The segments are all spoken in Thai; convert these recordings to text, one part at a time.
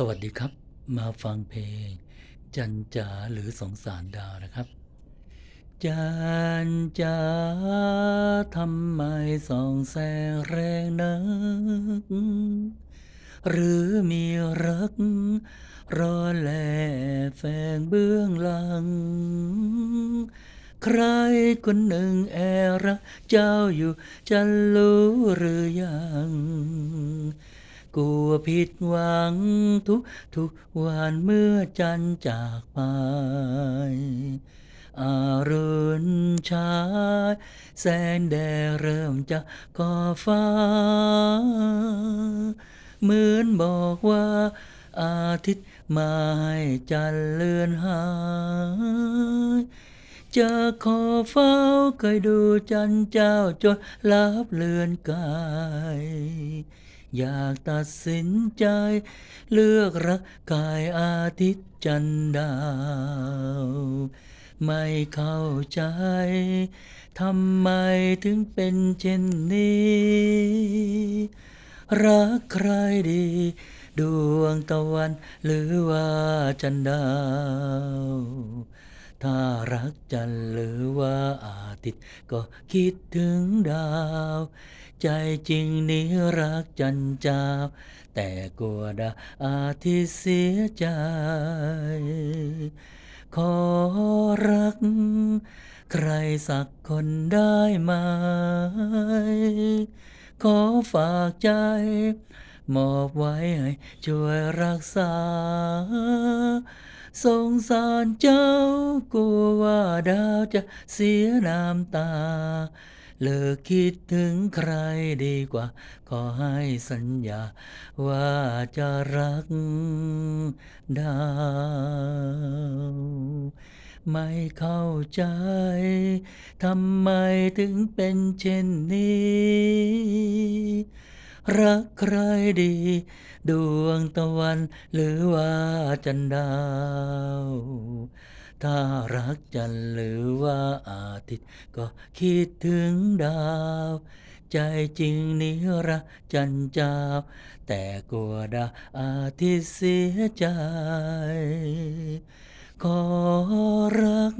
สวัสดีครับ มาฟังเพลง จันจ๋าหรือสงสารดาวนะครับ จันจ๋าทำไมส่องแสงแรงนัก หรือมีรักรอแลแฝงเบื้องหลัง ใครคนหนึ่งแอบรักเจ้าอยู่จะรู้หรือยัง กลัวผิดหวังทุกทุกวันเมื่อจันจากไป อารุณชายแสงแดดเริ่มจะก่อฟ้า เหมือนบอกว่า อาทิตย์มาให้จันเลือนหายจะขอเฝ้าคอยดูจันเจ้าจนลับเลือนกาย อยากตัดสินใจ เลือกรักกายอาทิตย์จันดาว ไม่เข้าใจทำไมถึงเป็นเช่นนี้ รักใครดี ดวงตะวันหรือว่าจันดาว ถ้ารักจันหรือว่าอา ตย์ก็คิดถึงดาว ใจจริงนี้รักจันเจ้า แต่กลัวดาอาทิตย์เสียใจ ขอรัก ใครสักคนได้ไหม ขอฝากใจมอบไว้ให้ช่วยรักษา สงสารเจ้ากลัวว่าดาวจะเสียน้ำตา เลิกคิดถึงใครดีกว่า ขอให้สัญญา ว่าจะรักดาวไม่เข้าใจ ทำไมถึงเป็นเช่นนี้ รักใครดี ดวงตะวัน หรือว่าจันดาว ถ้ารักจันหรือว่าอาทิตย์ ก็คิดถึงดาว ใจจริงนี้รักจันเจ้า แต่กลัวดาวอาทิตย์เสียใจขอรัก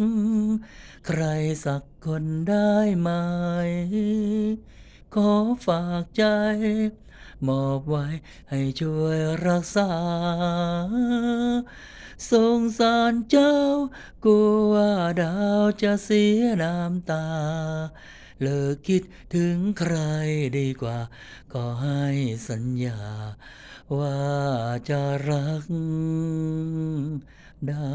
ใครสักคนได้ไหม ขอฝากใจ มอบไว้ให้ช่วยรักษา สงสารเจ้ากลัวว่าดาวจะเสียน้ำตา เลิกคิดถึงใครดีกว่าขอให้สัญญา ว่าจะรักดา